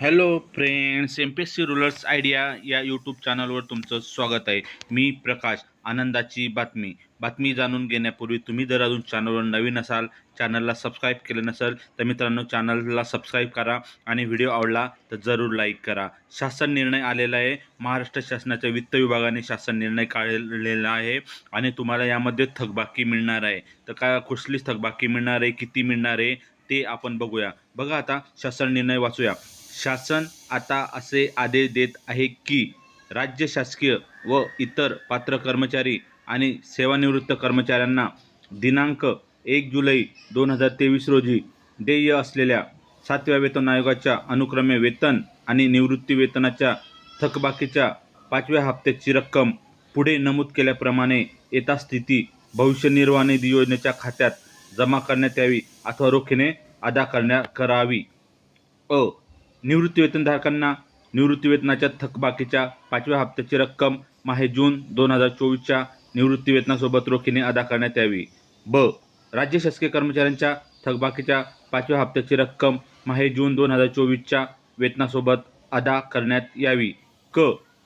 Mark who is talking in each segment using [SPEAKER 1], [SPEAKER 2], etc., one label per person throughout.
[SPEAKER 1] Hello friends M P S C rulers idea या YouTube चॅनलवर तुमचं स्वागत आहे. मी प्रकाश आनंदाची बातमी. बातमी जाणून घेण्यापूर्वी तुम्ही जर अजून चॅनलवर नवीन असाल चॅनलला सबस्क्राईब केलं नसेल तर मित्रांनो चॅनलला सबस्क्राईब करा आणि व्हिडिओ आवडला तर जरूर लाईक करा. शासन निर्णय आलेला आहे. महाराष्ट्र शासनाच्या वित्त विभागाने शासन निर्णय काढलेला आहे आणि तुम्हाला यामध्ये थकबाकी मिळणार आहे. तर काय कुठलीच थकबाकी मिळणार आहे किती मिळणार आहे ते आपण बघूया. बघा आता शासन निर्णय वाचूया. शासन आता असे आदेश देत आहे की राज्य शासकीय व इतर पात्र कर्मचारी आणि सेवानिवृत्त कर्मचाऱ्यांना दिनांक एक जुलै दोन हजार तेवीस रोजी देय असलेल्या सातव्या वेतन आयोगाच्या अनुक्रमे वेतन आणि निवृत्ती वेतनाच्या थकबाकीच्या पाचव्या हप्त्याची रक्कम पुढे नमूद केल्याप्रमाणे येता स्थिती भविष्य निर्वाह निधी योजनेच्या खात्यात जमा करण्यात यावी अथवा रोखीने अदा करण्या करावी. अ. निवृत्तीवेतनधारकांना निवृत्तीवेतनाच्या थकबाकीच्या पाचव्या हप्त्याची रक्कम माहे जून दोन हजार चोवीसच्या निवृत्तीवेतनासोबत रोखीने अदा करण्यात यावी. ब. राज्य शासकीय कर्मचाऱ्यांच्या थकबाकीच्या पाचव्या हप्त्याची रक्कम माहे जून दोन हजार चोवीसच्या वेतनासोबत अदा करण्यात यावी. क.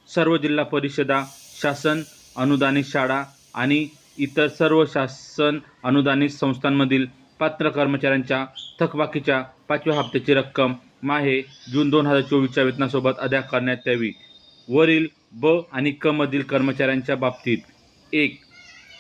[SPEAKER 1] सर्व जिल्हा परिषदा शासन अनुदानित शाळा आणि इतर सर्व शासन अनुदानित संस्थांमधील पात्र कर्मचाऱ्यांच्या थकबाकीच्या पाचव्या हप्त्याची रक्कम माहे जून दोन हजार चोवीसच्या वेतनासोबत अदा करण्यात यावी. वरील ब आणि क मधील कर्मचाऱ्यांच्या बाबतीत एक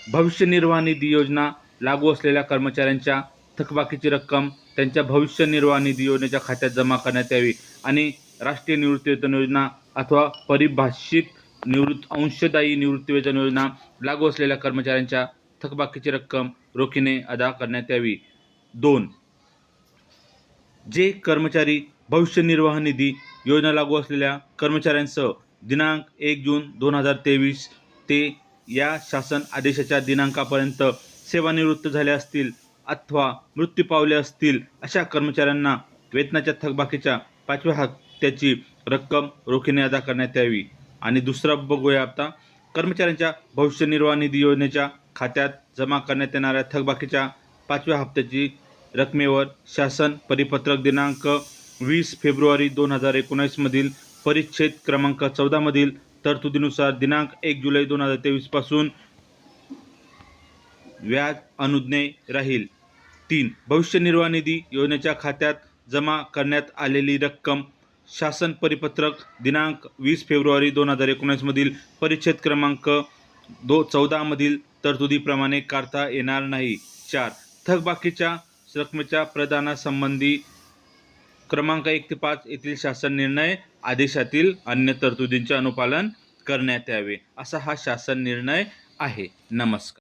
[SPEAKER 1] भविष्य निर्वाह निधी योजना लागू असलेल्या कर्मचाऱ्यांच्या थकबाकीची रक्कम त्यांच्या भविष्य निर्वाह निधी योजनेच्या खात्यात जमा करण्यात यावी आणि राष्ट्रीय निवृत्तीवेतन योजना अथवा परिभाषित निवृत्त अंशदायी निवृत्तीवेतन योजना लागू असलेल्या कर्मचाऱ्यांच्या थकबाकीची रक्कम रोखीने अदा करण्यात यावी. दोन. जे कर्मचारी भविष्य निर्वाह निधी योजना लागू असलेल्या कर्मचाऱ्यांसह दिनांक एक जून दोन हजार तेवीस ते या शासन आदेशाच्या दिनांकापर्यंत सेवानिवृत्त झाले असतील अथवा मृत्यू पावले असतील अशा कर्मचाऱ्यांना वेतनाच्या थकबाकीच्या पाचव्या हप्त्याची रक्कम रोखीने अदा करण्यात यावी. आणि दुसरा बघूया आता कर्मचाऱ्यांच्या भविष्य निर्वाह निधी योजनेच्या खात्यात जमा करण्यात येणाऱ्या थकबाकीच्या पाचव्या हप्त्याची रकमेवर शासन परिपत्रक दिनांक वीस फेब्रुवारी दोन हजार एकोणीसमधील परिच्छेद क्रमांक चौदामधील तरतुदीनुसार दिनांक एक जुलै दोन हजार तेवीसपासून व्याज अनुज्ञे राहील. तीन भविष्य निर्वाह निधी योजनेच्या खात्यात जमा करण्यात आलेली रक्कम शासन परिपत्रक दिनांक वीस फेब्रुवारी दोन हजार एकोणीसमधील परिच्छेद क्रमांक दो चौदामधील तरतुदीप्रमाणे काढता येणार नाही. चार थकबाकीच्या रकमेच्या प्रदानासंबंधी क्रमांक एक ते पाच येथील शासन निर्णय आदेशातील अन्य तरतुदींचे अनुपालन करण्यात यावे. असा हा शासन निर्णय आहे. नमस्कार.